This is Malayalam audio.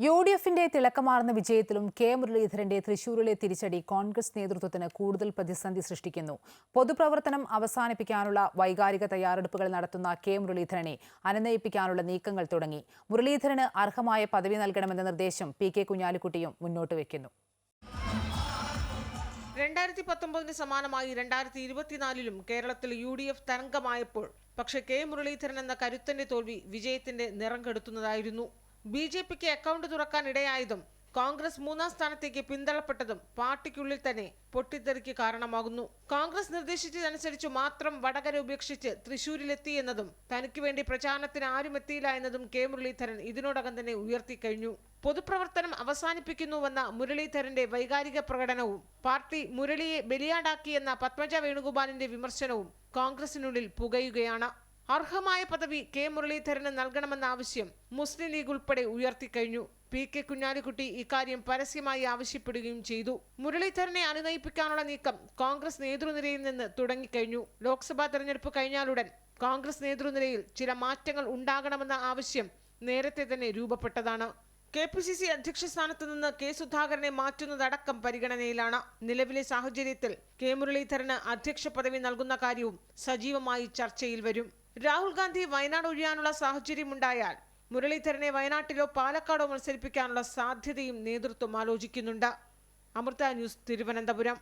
യു ഡി എഫിന്റെ തിളക്കമാർന്ന വിജയത്തിലും കെ മുരളീധരന്റെ തൃശൂരിലെ തിരിച്ചടി കോൺഗ്രസ് നേതൃത്വത്തിന് കൂടുതൽ പ്രതിസന്ധി സൃഷ്ടിക്കുന്നു. പൊതുപ്രവർത്തനം അവസാനിപ്പിക്കാനുള്ള വൈകാരിക തയ്യാറെടുപ്പുകൾ നടത്തുന്ന കെ മുരളീധരനെ അനുനയിപ്പിക്കാനുള്ള നീക്കങ്ങൾ തുടങ്ങി. മുരളീധരന് അർഹമായ പദവി നൽകണമെന്ന നിർദ്ദേശം പി കെ കുഞ്ഞാലിക്കുട്ടിയും മുന്നോട്ട് വയ്ക്കുന്നു രണ്ടായിരത്തി പത്തൊമ്പതിന് സമാനമായി രണ്ടായിരത്തി ഇരുപത്തിനാലിലും കേരളത്തിൽ യു ഡി എഫ് തരംഗമായപ്പോൾ പക്ഷേ കെ മുരളീധരൻ എന്ന കരുത്തന്റെ തോൽവി വിജയത്തിന്റെ നിറം കെടുത്തുന്നതായിരുന്നു. ബി ജെ പിക്ക് അക്കൗണ്ട് തുറക്കാൻ ഇടയായതും കോൺഗ്രസ് മൂന്നാം സ്ഥാനത്തേക്ക് പിന്തള്ളപ്പെട്ടതും പാർട്ടിക്കുള്ളിൽ തന്നെ പൊട്ടിത്തെറിക്ക് കാരണമാകുന്നു. കോൺഗ്രസ് നിർദ്ദേശിച്ചതനുസരിച്ച് മാത്രം വടകര ഉപേക്ഷിച്ച് തൃശൂരിലെത്തി എന്നതും തനിക്ക് വേണ്ടി പ്രചാരണത്തിന് ആരും എത്തിയില്ല എന്നതും കെ മുരളീധരൻ ഇതിനോടകം തന്നെ ഉയർത്തിക്കഴിഞ്ഞു പൊതുപ്രവർത്തനം അവസാനിപ്പിക്കുന്നുവെന്ന മുരളീധരന്റെ വൈകാരിക പ്രകടനവും പാർട്ടി മുരളിയെ ബലിയാടാക്കിയെന്ന പത്മജ വേണുഗോപാലിന്റെ വിമർശനവും കോൺഗ്രസിനുള്ളിൽ പുകയുകയാണ്. അർഹമായ പദവി കെ മുരളീധരന് നൽകണമെന്ന ആവശ്യം മുസ്ലിം ലീഗ് ഉൾപ്പെടെ ഉയർത്തിക്കഴിഞ്ഞു പി കെ കുഞ്ഞാലിക്കുട്ടി ഇക്കാര്യം പരസ്യമായി ആവശ്യപ്പെടുകയും ചെയ്തു. മുരളീധരനെ അനുനയിപ്പിക്കാനുള്ള നീക്കം കോൺഗ്രസ് നേതൃനിരയിൽ നിന്ന് തുടങ്ങിക്കഴിഞ്ഞു. ലോക്സഭാ തെരഞ്ഞെടുപ്പ് കഴിഞ്ഞാലുടൻ കോൺഗ്രസ് നേതൃനിരയിൽ ചില മാറ്റങ്ങൾ ഉണ്ടാകണമെന്ന ആവശ്യം നേരത്തെ തന്നെ രൂപപ്പെട്ടതാണ്. കെ പി സി സി അധ്യക്ഷ സ്ഥാനത്ത് നിന്ന് കെ സുധാകരനെ മാറ്റുന്നതടക്കം പരിഗണനയിലാണ്. നിലവിലെ സാഹചര്യത്തിൽ കെ മുരളീധരന് അധ്യക്ഷ പദവി നൽകുന്ന കാര്യവും സജീവമായി ചർച്ചയിൽ വരും. രാഹുൽ ഗാന്ധി വയനാട് ഒഴിയാനുള്ള സാഹചര്യമുണ്ടായാൽ മുരളീധരനെ വയനാട്ടിലോ പാലക്കാടോ മത്സരിപ്പിക്കാനുള്ള സാധ്യതയും നേതൃത്വം ആലോചിക്കുന്നുണ്ട്. അമൃത ന്യൂസ് തിരുവനന്തപുരം.